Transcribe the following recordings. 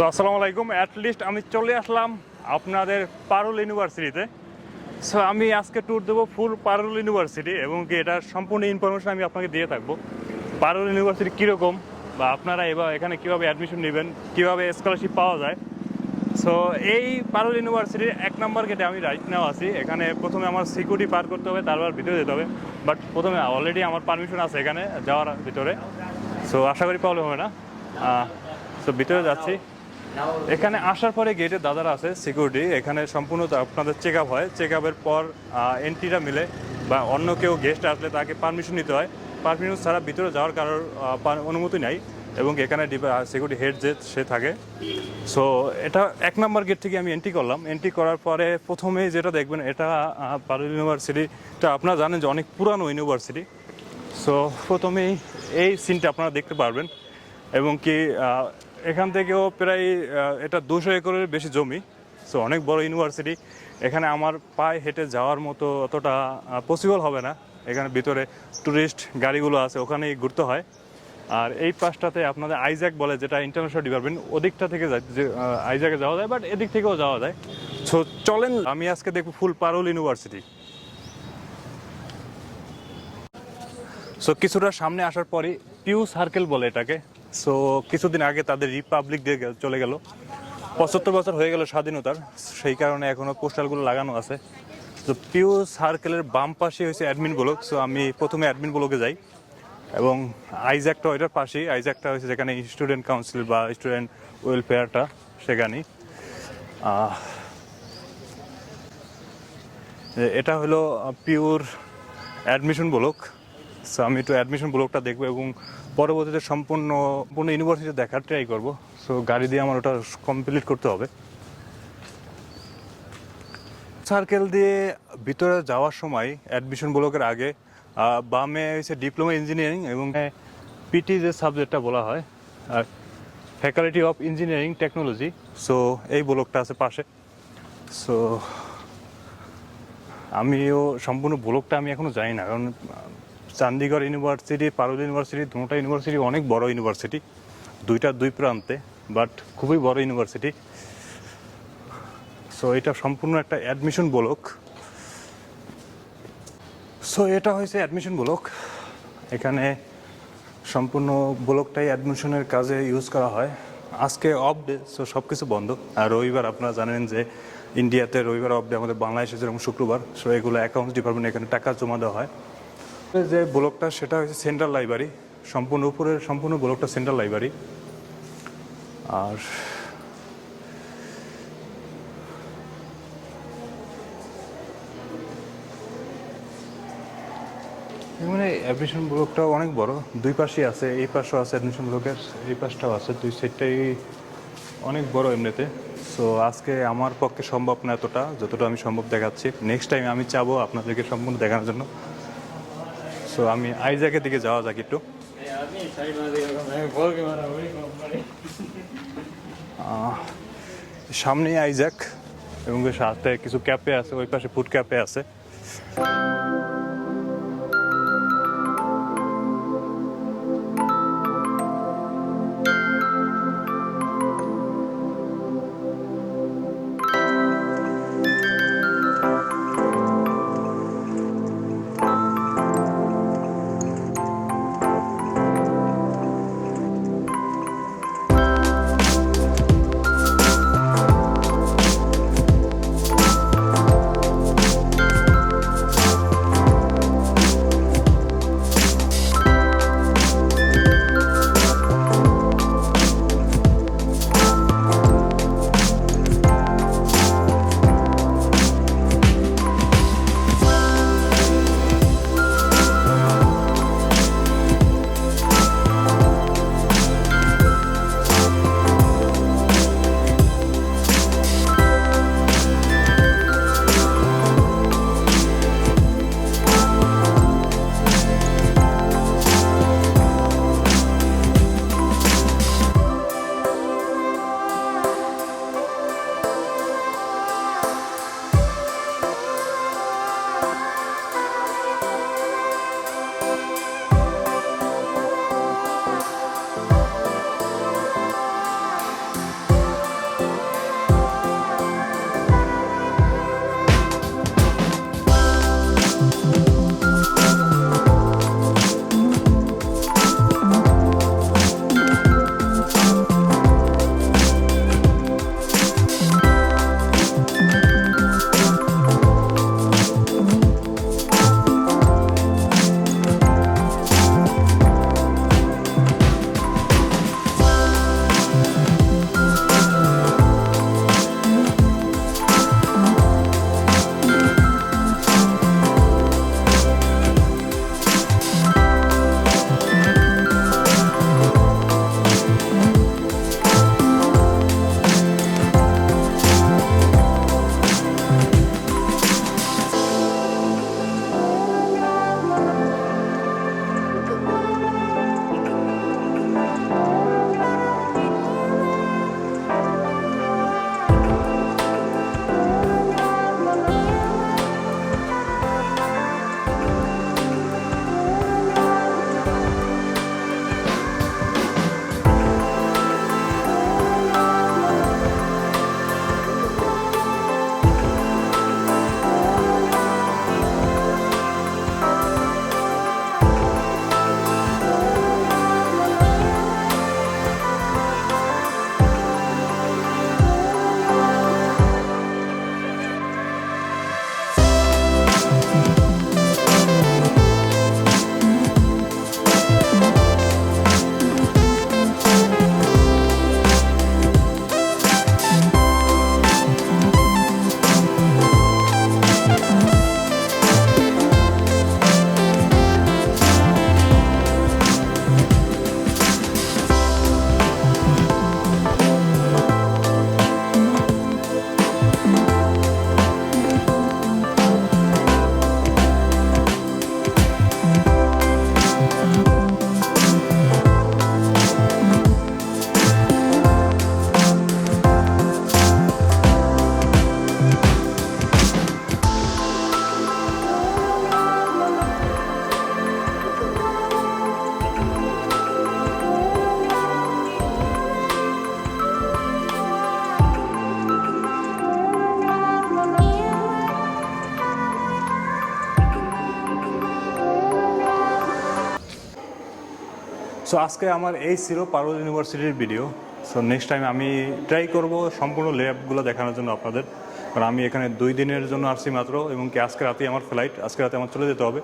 তো আসসালামু আলাইকুম। অ্যাটলিস্ট আমি চলে আসলাম আপনাদের পারুল ইউনিভার্সিটিতে সো আমি আজকে ট্যুর দেবো ফুল পারুল ইউনিভার্সিটি এবং কি এটার সম্পূর্ণ ইনফরমেশন আমি আপনাকে দিয়ে থাকব। পারুল ইউনিভার্সিটি কীরকম বা আপনারা এবার এখানে কীভাবে অ্যাডমিশন নেবেন, কীভাবে স্কলারশিপ পাওয়া যায়। সো এই পারুল ইউনিভার্সিটির এক নম্বর গেটে আমি রাইট নাও আছি। এখানে প্রথমে আমার সিকিউরিটি পার করতে হবে, তারপর ভিতরে যেতে হবে। বাট প্রথমে অলরেডি আমার পারমিশন আছে এখানে, যাওয়ার ভিতরে। সো আশা করি প্রবলেম হবে না। সো ভিতরে যাচ্ছি। এখানে আসার পরে গেটের দাদারা আছে সিকিউরিটি এখানে সম্পূর্ণ আপনাদের চেক আপ হয়। চেক আপের পর এন্ট্রিটা মিলে বা অন্য কেউ গেস্ট আসলে তাকে পারমিশন নিতে হয়। পারমিশন ছাড়া ভিতরে যাওয়ার কারোর অনুমতি নাই এবং এখানে সিকিউরিটি হেড যে, সে থাকে। সো এটা এক নম্বর গেট থেকে আমি এন্ট্রি করলাম। এন্ট্রি করার পরে প্রথমে যেটা দেখবেন, এটা পারুল ইউনিভার্সিটিটা আপনারা জানেন যে অনেক পুরানো ইউনিভার্সিটি সো প্রথমেই এই সিনটা আপনারা দেখতে পারবেন। এবং কি এখান থেকেও প্রায় এটা দুশো একরের বেশি জমি সো অনেক বড় ইউনিভার্সিটি এখানে আমার পায়ে হেঁটে যাওয়ার মতো অতটা পসিবল হবে না। এখানে ভিতরে ট্যুরিস্ট গাড়িগুলো আছে, ওখানেই ঘুরতে হয়। আর এই পাশটাতে আপনাদের আইজ্যাক বলে, যেটা ইন্টারন্যাশনাল ডিপার্টমেন্ট ওদিকটা থেকে আইজ্যাকে যাওয়া যায় বাট এদিক থেকেও যাওয়া যায়। সো চলেন, আমি আজকে দেখব ফুল পারুল ইউনিভার্সিটি সো কিছুটা সামনে আসার পরে পিউ সার্কেল বলে এটাকে। সো কিছুদিন আগে তাদের রিপাবলিক ডে চলে গেল। পঁচাত্তর বছর হয়ে গেল স্বাধীনতার। সেই কারণে এখনও পোস্টারগুলো লাগানো আছে। তো পিউ সার্কেলের বাম পাশে হয়েছে অ্যাডমিন ব্লক সো আমি প্রথমে অ্যাডমিন ব্লকে যাই। এবং আইজ্যাকটা ওইটার পাশেই। আইজ্যাকটা হয়েছে যেখানে স্টুডেন্ট কাউন্সিল বা স্টুডেন্ট ওয়েলফেয়ারটা সেখানেই। এটা হলো পিওর অ্যাডমিশন ব্লক সো আমি একটু অ্যাডমিশন ব্লকটা দেখব এবং পরবর্তীতে সম্পূর্ণ সম্পূর্ণ ইউনিভার্সিটি দেখার ট্রাই করব। সো গাড়ি দিয়ে আমার ওটা কমপ্লিট করতে হবে। সার্কেল দিয়ে ভিতরে যাওয়ার সময় অ্যাডমিশন ব্লকের আগে বামে হয়েছে ডিপ্লোমা ইঞ্জিনিয়ারিং এবং পিটি যে সাবজেক্টটা বলা হয় আর faculty of engineering technology so এই ব্লকটা আছে পাশে। সো আমিও সম্পূর্ণ ব্লকটা আমি এখনও জানি না কারণ চণ্ডীগড় ইউনিভার্সিটি, পারুল ইউনিভার্সিটি দুটা ইউনিভার্সিটি অনেক বড় ইউনিভার্সিটি। দুইটা দুই প্রান্তে, বাট খুবই বড় ইউনিভার্সিটি। সো এটা সম্পূর্ণ একটা অ্যাডমিশন ব্লক সো এটা হয়েছে অ্যাডমিশন ব্লক এখানে সম্পূর্ণ ব্লকটাই অ্যাডমিশনের কাজে ইউজ করা হয়। আজকে অফ ডে সো সব কিছু বন্ধ। আর রবিবার আপনারা জানেন যে ইন্ডিয়াতে রবিবার অফ ডে আমাদের বাংলাদেশে যেরকম শুক্রবার সো এগুলো অ্যাকাউন্টস ডিপার্টমেন্ট এখানে টাকা জমা দেওয়া হয়। যে ব্লকটা, সেটা হচ্ছে সেন্ট্রাল লাইব্রেরি। সম্পূর্ণ উপরের সম্পূর্ণ ব্লকটা সেন্ট্রাল লাইব্রেরি। আর মানে অ্যাডমিশন ব্লকটাও অনেক বড়। দুই পাশেই আছে, এই পাশেও আছে অ্যাডমিশন ব্লকের, এই পাশটাও আছে। দুই সাইডটাই অনেক বড় এমনিতে। সো আজকে আমার পক্ষে সম্ভব না এতটা, যতটা আমি সম্ভব দেখাচ্ছি। নেক্সট টাইম আমি চাবো আপনাদেরকে সম্পূর্ণ দেখানোর জন্য। সো আমি আইজাকের দিকে যাওয়া যাক একটু। সামনে সামনেই আইজ্যাক এবং সাথে কিছু ক্যাপে আছে, ওই পাশে ফুড ক্যাপে আছে। সো আজকে আমার এই ছিল পারুল ইউনিভার্সিটির ভিডিও সো নেক্সট টাইম আমি ট্রাই করব সম্পূর্ণ ল্যাবগুলো দেখানোর জন্য আপনাদের। কারণ আমি এখানে দুই দিনের জন্য আসছি মাত্র এবং কি আজকে রাতে আমার ফ্লাইট আজকে রাতে আমার চলে যেতে হবে।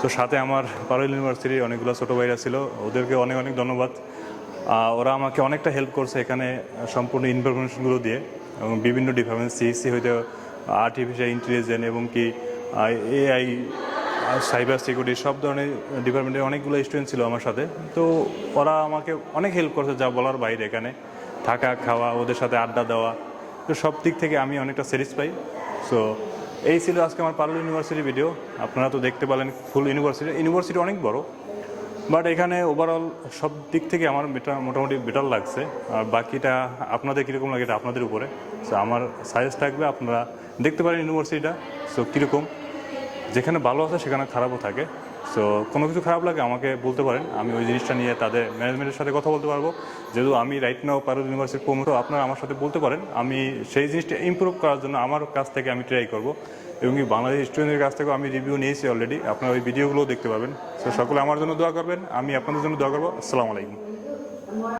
তো সাথে আমার পারুল ইউনিভার্সিটির অনেকগুলো ছোটো ভাইরা ছিল, ওদেরকে অনেক অনেক ধন্যবাদ। ওরা আমাকে অনেকটা হেল্প করছে এখানে সম্পূর্ণ ইনফরমেশনগুলো দিয়ে এবং বিভিন্ন ডিপার্টমেন্ট সিএসসি হইতে আর্টিফিশিয়াল ইন্টেলিজেন্স এবং কি এআই সাইবার সিকিউরিটি সব ধরনের ডিপার্টমেন্টের অনেকগুলো স্টুডেন্ট ছিল আমার সাথে। তো ওরা আমাকে অনেক হেল্প করছে যা বলার বাইরে এখানে। থাকা, খাওয়া, ওদের সাথে আড্ডা দেওয়া। তো সব দিক থেকে আমি অনেকটা স্যাটিসফাই সো এই ছিল আজকে আমার পারুল ইউনিভার্সিটি ভিডিও আপনারা তো দেখতে পেলেন ফুল ইউনিভার্সিটি ইউনিভার্সিটি অনেক বড়। বাট এখানে ওভারঅল সব দিক থেকে আমার মোটামুটি বেটার লাগছে। আর বাকিটা আপনাদের কীরকম লাগে এটা আপনাদের উপরে। সো আমার সাজেস্ট থাকবে, আপনারা দেখতে পারেন ইউনিভার্সিটিটা সো কীরকম? যেখানে ভালো আছে, সেখানে খারাপও থাকে। সো কোনো কিছু খারাপ লাগে, আমাকে বলতে পারেন। আমি ওই জিনিসটা নিয়ে তাদের ম্যানেজমেন্টের সাথে কথা বলতে পারব। যেহেতু আমি রাইট নাও পারুল ইউনিভার্সিটি প্রমোটো আপনারা আমার সাথে বলতে পারেন, আমি সেই জিনিসটা ইমপ্রুভ করার জন্য আমার কাছ থেকে আমি ট্রাই করব। এবং বাংলাদেশ স্টুডেন্টের কাছ থেকেও আমি রিভিউ নিয়েছি অলরেডি আপনারা ওই ভিডিওগুলোও দেখতে পাবেন সো সকলে আমার জন্য দোয়া করবেন, আমি আপনাদের জন্য দোয়া করব। আসসালামু আলাইকুম।